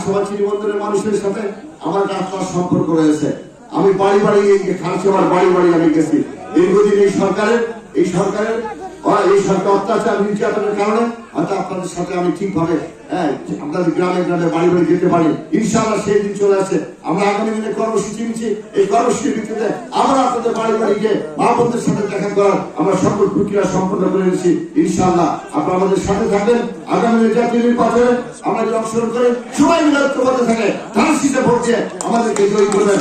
খানসভা চিনিবন্দরের মানুষের সাথে আমার একটা সম্পর্ক রয়েছে। আমি বাড়ি বাড়ি খানসভার বাড়ি বাড়ি আমি গেছি। দীর্ঘদিন এই সরকারের এই সরকারের এই সরকার অত্যাচার, নির্যাতনের কারণে। হয়তো আপনাদের সাথে আমি ঠিকভাবে হ্যাঁ আপনাদের গ্রামে গ্রামে বাড়ি বাড়ি যেতে পারি। ইনশাআল্লাহ সেই দিন চলে আসে। আমরা আগামী দিনে কর্মসূচি নিচ্ছি। এই কর্মসূচির ভিত্তিতে আমরা আপনাদের বাড়ি বাড়ি গিয়ে মা বোনদের সাথে দেখা করার আমরা সকল প্রক্রিয়া সম্পন্ন করে নিচ্ছি। ইনশাআল্লাহ আপনারা আমাদের সাথে থাকবেন। আগামী জাতীয় নির্বাচনে আমরা যদি অংশগ্রহণ করে, সবাই মিলে ঐক্যবদ্ধ থাকে। ধান ভোট আমাদেরকে জয়ী করবেন।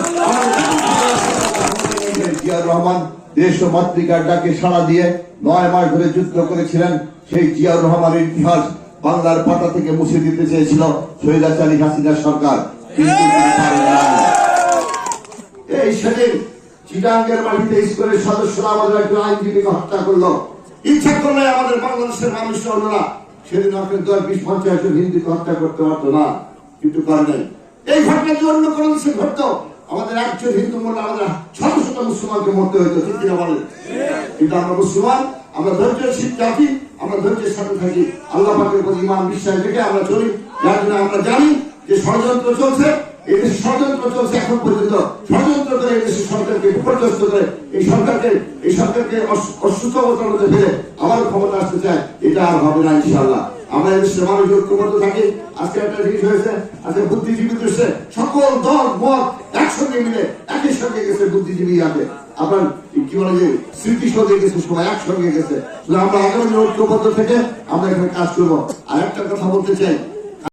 রহমান দেশ ও মাতৃকার ডাকে সাড়া দিয়ে নয় মাস ধরে যুদ্ধ করেছিলেন সেই জিয়াউর রহমানের ইতিহাস বাংলার পাতা থেকে মুছে দিতে চেয়েছিল শৈলাচারী হাসিনা সরকার। এই সেদিন চিটাঙ্গের মাটিতে স্কুলের সদস্যরা আমাদের একজন আইনজীবীকে হত্যা করল। ইচ্ছা করলে আমাদের বাংলাদেশের মানুষ অন্যরা সেদিন আপনার বিশ পঞ্চাশ হত্যা করতে পারতো না। কিন্তু করে এই ঘটনা যদি অন্য কোনো দেশে ঘটতো। আমাদের একজন হিন্দু মরলে আমাদের শত শত মুসলমানকে মরতে হইতো, ঠিক কিনা বলেন? কিন্তু আমরা মুসলমান, আমরা ধৈর্যশীল জাতি, আমরা ধৈর্যের সাথে থাকি। আল্লাহ পাকের প্রতি ইমান বিশ্বাস রেখে আমরা চলি। যার জন্য আমরা জানি যে ষড়যন্ত্র চলছে, এই দেশে ষড়যন্ত্র চলছে এখন পর্যন্ত। ষড়যন্ত্র করে এই দেশের সরকারকে বিপর্যস্ত করে, এই সরকারকে এই সরকারকে অসুস্থ অবস্থার মধ্যে ফেলে আবার ক্ষমতা আসতে চায়, এটা আর হবে না ইনশাল্লাহ আমরা মানুষ, ঐক্যবদ্ধ আজকে একটা জিনিস হয়েছে, আজকে বুদ্ধিজীবী সকল দল, মত একসঙ্গে মিলে একই সঙ্গে গেছে বুদ্ধিজীবী আগে আপনার কি বলে যে স্মৃতি সঙ্গে গেছে সবাই একসঙ্গে গেছে। আমরা আগামী ঐক্যবদ্ধ থেকে আমরা এখানে কাজ করব। আর একটা কথা বলতে চাই